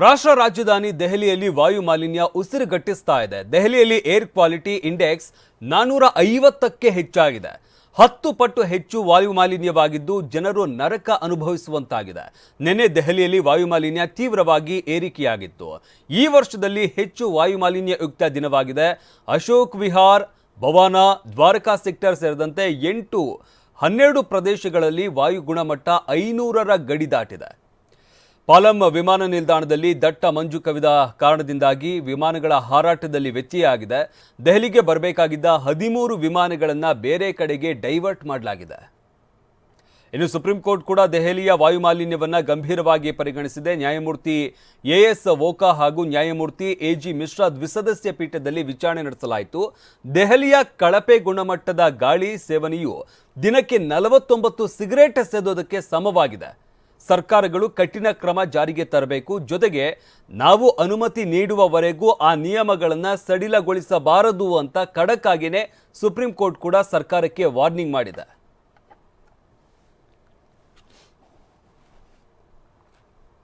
ರಾಷ್ಟ್ರ ರಾಜಧಾನಿ ದೆಹಲಿಯಲ್ಲಿ ವಾಯು ಮಾಲಿನ್ಯ ಉಸಿರುಗಟ್ಟಿಸ್ತಾ ಇದೆ ದೆಹಲಿಯಲ್ಲಿ ಏರ್ ಕ್ವಾಲಿಟಿ ಇಂಡೆಕ್ಸ್ ನಾನ್ನೂರ ಐವತ್ತಕ್ಕೆ ಹೆಚ್ಚಾಗಿದೆ. ಹತ್ತು ಪಟ್ಟು ಹೆಚ್ಚು ವಾಯು ಮಾಲಿನ್ಯವಾಗಿದ್ದು ಜನರು ನರಕ ಅನುಭವಿಸುವಂತಾಗಿದೆ. ನಿನ್ನೆ ದೆಹಲಿಯಲ್ಲಿ ವಾಯು ಮಾಲಿನ್ಯ ತೀವ್ರವಾಗಿ ಏರಿಕೆಯಾಗಿತ್ತು. ಈ ವರ್ಷದಲ್ಲಿ ಹೆಚ್ಚು ವಾಯು ಮಾಲಿನ್ಯಯುಕ್ತ ದಿನವಾಗಿದೆ. ಅಶೋಕ್ ವಿಹಾರ್, ಭವಾನಾ, ದ್ವಾರಕಾ ಸೆಕ್ಟರ್ ಸೇರಿದಂತೆ ಎಂಟು ಹನ್ನೆರಡು ಪ್ರದೇಶಗಳಲ್ಲಿ ವಾಯು ಗುಣಮಟ್ಟ ಐನೂರರ ಗಡಿ ದಾಟಿದೆ. ಪಾಲಂ ವಿಮಾನ ನಿಲ್ದಾಣದಲ್ಲಿ ದಟ್ಟ ಮಂಜು ಕವಿದ ಕಾರಣದಿಂದಾಗಿ ವಿಮಾನಗಳ ಹಾರಾಟದಲ್ಲಿ ವ್ಯತ್ಯಯ ಆಗಿದೆ. ದೆಹಲಿಗೆ ಬರಬೇಕಾಗಿದ್ದ ಹದಿಮೂರು ವಿಮಾನಗಳನ್ನು ಬೇರೆ ಕಡೆಗೆ ಡೈವರ್ಟ್ ಮಾಡಲಾಗಿದೆ. ಇನ್ನು ಸುಪ್ರೀಂ ಕೋರ್ಟ್ ಕೂಡ ದೆಹಲಿಯ ವಾಯು ಮಾಲಿನ್ಯವನ್ನು ಗಂಭೀರವಾಗಿ ಪರಿಗಣಿಸಿದೆ. ನ್ಯಾಯಮೂರ್ತಿ ಎ ಎಸ್ ವೋಕಾ ಹಾಗೂ ನ್ಯಾಯಮೂರ್ತಿ ಎ ಜಿ ಮಿಶ್ರಾ ದ್ವಿಸದಸ್ಯ ಪೀಠದಲ್ಲಿ ವಿಚಾರಣೆ ನಡೆಸಲಾಯಿತು. ದೆಹಲಿಯ ಕಳಪೆ ಗುಣಮಟ್ಟದ ಗಾಳಿ ಸೇವನೆಯು ದಿನಕ್ಕೆ ನಲವತ್ತೊಂಬತ್ತು ಸಿಗರೇಟ್ ಸೇದೋದಕ್ಕೆ ಸಮವಾಗಿದೆ. ಸರ್ಕಾರಗಳು ಕಠಿಣ ಕ್ರಮ ಜಾರಿಗೆ ತರಬೇಕು. ಜೊತೆಗೆ ನಾವು ಅನುಮತಿ ನೀಡುವವರೆಗೂ ಆ ನಿಯಮಗಳನ್ನು ಸಡಿಲಗೊಳಿಸಬಾರದು ಅಂತ ಖಡಕ್ಕಾಗಿಯೇ ಸುಪ್ರೀಂ ಕೋರ್ಟ್ ಕೂಡ ಸರ್ಕಾರಕ್ಕೆ ವಾರ್ನಿಂಗ್ ಮಾಡಿದೆ.